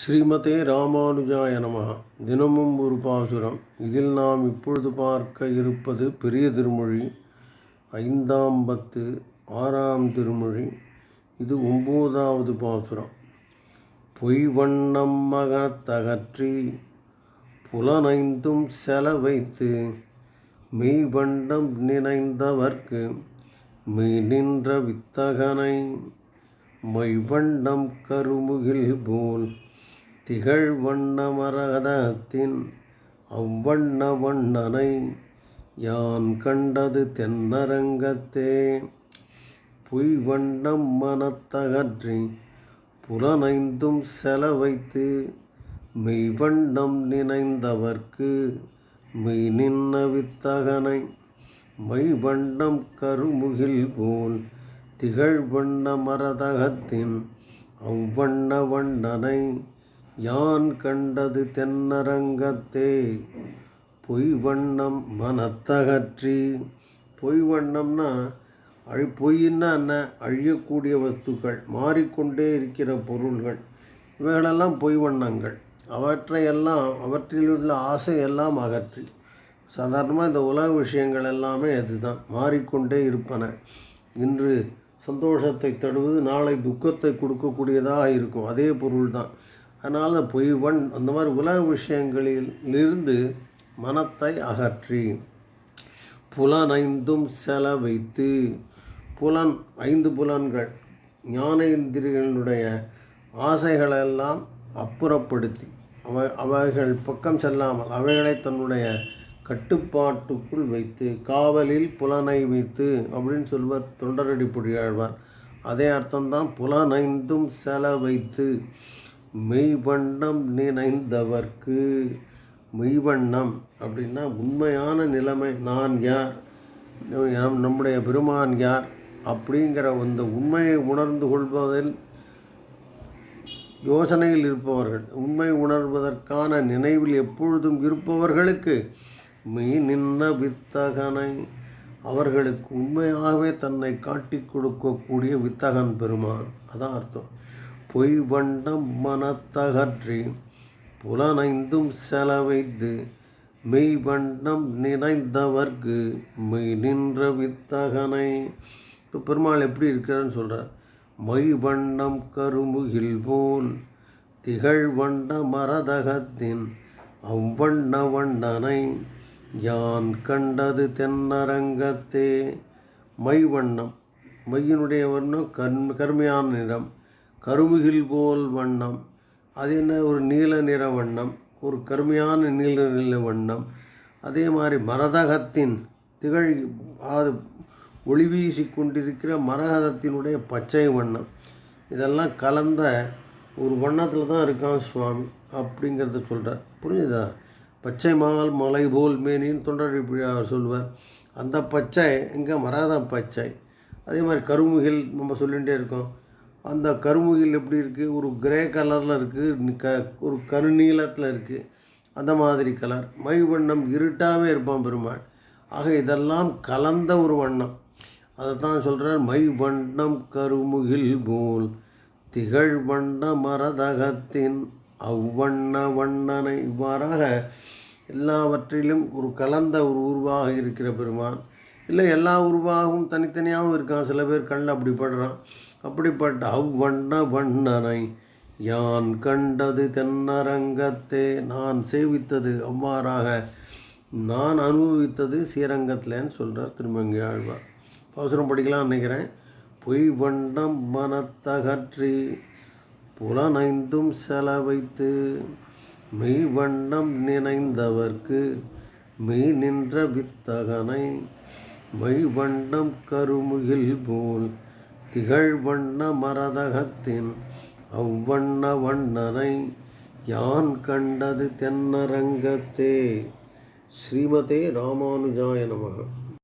ஸ்ரீமதே ராமானுஜாய நமः தினமும் ஒரு பாசுரம். இதில் நாம் இப்பொழுது பார்க்க இருப்பது பெரிய திருமொழி ஐந்தாம் பத்து ஆறாம் திருமொழி. இது ஒம்போதாவது பாசுரம். பொய் வண்ணம் மகத்தகற்றி புலனைந்தும் செலவைத்து மெய்வண்டம் நினைந்தவர்க்கு மெய் நின்ற வித்தகனை மெய்வண்டம் கருமுகில் போல் திகழ் வண்ணமரகதத்தின் அவ்வண்ண வண்ணனை யான் கண்டது தென்னரங்கத்தே. பொய் வண்ணம் மனத்தகற்றி புலனைந்தும் செலவைத்து மெய்வண்ணம் நினைந்தவர்க்கு மெய் நின்ன வித்தகனை மைவண்ணம் கருமுகில் போல் திகழ் வண்ண மரதகத்தின் அவ்வண்ண வண்ணனை யான் கண்டது தென்னரங்கத்தே? பொய்வண்ணம் மனத்தகற்றி. பொய்வண்ணம்னா அழி பொய்ன்னா என்ன? அழியக்கூடிய வஸ்துக்கள் மாறிக்கொண்டே இருக்கிற பொருள்கள். இவைகளெல்லாம் பொய்வண்ணங்கள். அவற்றையெல்லாம் அவற்றில் உள்ள ஆசையெல்லாம் அகற்றி. சாதாரணமாக இந்த உலக விஷயங்கள் எல்லாமே அதுதான். மாறிக்கொண்டே இருப்பன. இன்று சந்தோஷத்தை தடுவது நாளை துக்கத்தை கொடுக்கக்கூடியதாக இருக்கும். அதே பொருள் தான் அதனால் பொய்வன் அந்த மாதிரி உலக விஷயங்களில் இருந்து மனத்தை அகற்றி. புலனைந்தும் செலவைத்து புலன் ஐந்து புலன்கள். ஞானேந்திரியனுடைய ஆசைகளெல்லாம் அப்புறப்படுத்தி. அவை அவைகள் பக்கம் செல்லாமல் அவைகளை தன்னுடைய கட்டுப்பாட்டுக்குள் வைத்து காவலில் புலனை வைத்து அப்படின்னு சொல்வார் தொண்டரடி பொழியாழ்வார் அதே அர்த்தம்தான் புலனைந்தும் செல வைத்து. மெய்வண்ணம் நினைந்தவர்க்கு. மெய்வண்ணம் அப்படின்னா உண்மையான நிலைமை. நான் யார்? நம் நம்முடைய பெருமான் யார்? அப்படிங்கிற அந்த உண்மையை உணர்ந்து கொள்வதில் யோசனையில் இருப்பவர்கள். உண்மை உணர்வதற்கான நினைவில் எப்பொழுதும் இருப்பவர்களுக்கு மெய் நின்ன வித்தகனை. அவர்களுக்கு உண்மையாகவே தன்னை காட்டி கொடுக்கக்கூடிய வித்தகன் பெருமான். அதான் அர்த்தம். பொய் வண்டம் மனத்தகற்றி புலனைந்தும் செலவைத்து மெய் வண்டம் நினைந்தவர்க்கு மெய் நின்ற வித்தகனை. இப்போ பெருமாள் எப்படி இருக்கிறான்னு சொல்கிறார் மை வண்ணம் கருமுகில் போல் திகழ் வண்ட மரதகத்தின் அவ்வண்ண வண்ணனை யான் கண்டது தென்னரங்கத்தே. மை வண்ணம் மையினுடைய வண்ணம் கண் கருமையான நிறம். கருமுகில் போல் வண்ணம். அது என்ன? ஒரு நீல நிற வண்ணம். ஒரு கருமையான நீல நிற வண்ணம். அதே மாதிரி மரதகத்தின் திகழ் அது ஒளி வீசி கொண்டிருக்கிற மரகதத்தினுடைய பச்சை வண்ணம். இதெல்லாம் கலந்த ஒரு வண்ணத்தில் தான் இருக்கான் சுவாமி அப்படிங்கிறத சொல்கிறார் புரிஞ்சுதா? பச்சை மால் மலை போல் மேனின்னு தொண்டரை அவர் சொல்வார். அந்த பச்சை இங்கே மரகத பச்சை. அதே மாதிரி கருமுகில் நம்ம சொல்லிகிட்டே இருக்கோம். அந்த கருமுகில் எப்படி இருக்குது ஒரு கிரே கலரில் இருக்குது க ஒரு கருநீளத்தில் இருக்குது அந்த மாதிரி கலர் மை வண்ணம் இருட்டாகவே இருப்பான் பெருமாள். ஆக இதெல்லாம் கலந்த ஒரு வண்ணம். அதை தான் சொல்கிறார் மை வண்ணம் கருமுகில் போல் திகழ் வண்ண மரதகத்தின் அவ்வண்ண வண்ணனை இவ்வாறாக எல்லாவற்றிலும் ஒரு கலந்த ஒரு உருவாக இருக்கிற பெருமான் இல்லை எல்லா உருவாகவும் தனித்தனியாகவும் இருக்கான். சில பேர் கண்ணில் அப்படி படுறான். அப்படிப்பட்ட அவ்வண்ண வண்ணனை யான் கண்டது தென்னரங்கத்தே. நான் சேவித்தது அவ்வாறாக நான் அனுபவித்தது ஸ்ரீரங்கத்திலேன்னு சொல்கிறார் திருமங்கி ஆழ்வார். அவசரம் படிக்கலாம் நினைக்கிறேன். பொய் வண்டம் மனத்தகற்றி புலனைந்தும் செலவைத்து மெய் வண்ணம் நினைந்தவர்க்கு மெய் நின்ற வித்தகனை மைவண்ணம் கருமுகில் போல் திகழ் வண்ண மரதகத்தின் அவ்வண்ண வண்ணனை யான் கண்டது தென்னரங்கத்தே. ஸ்ரீமதே ராமானுஜாய நமக.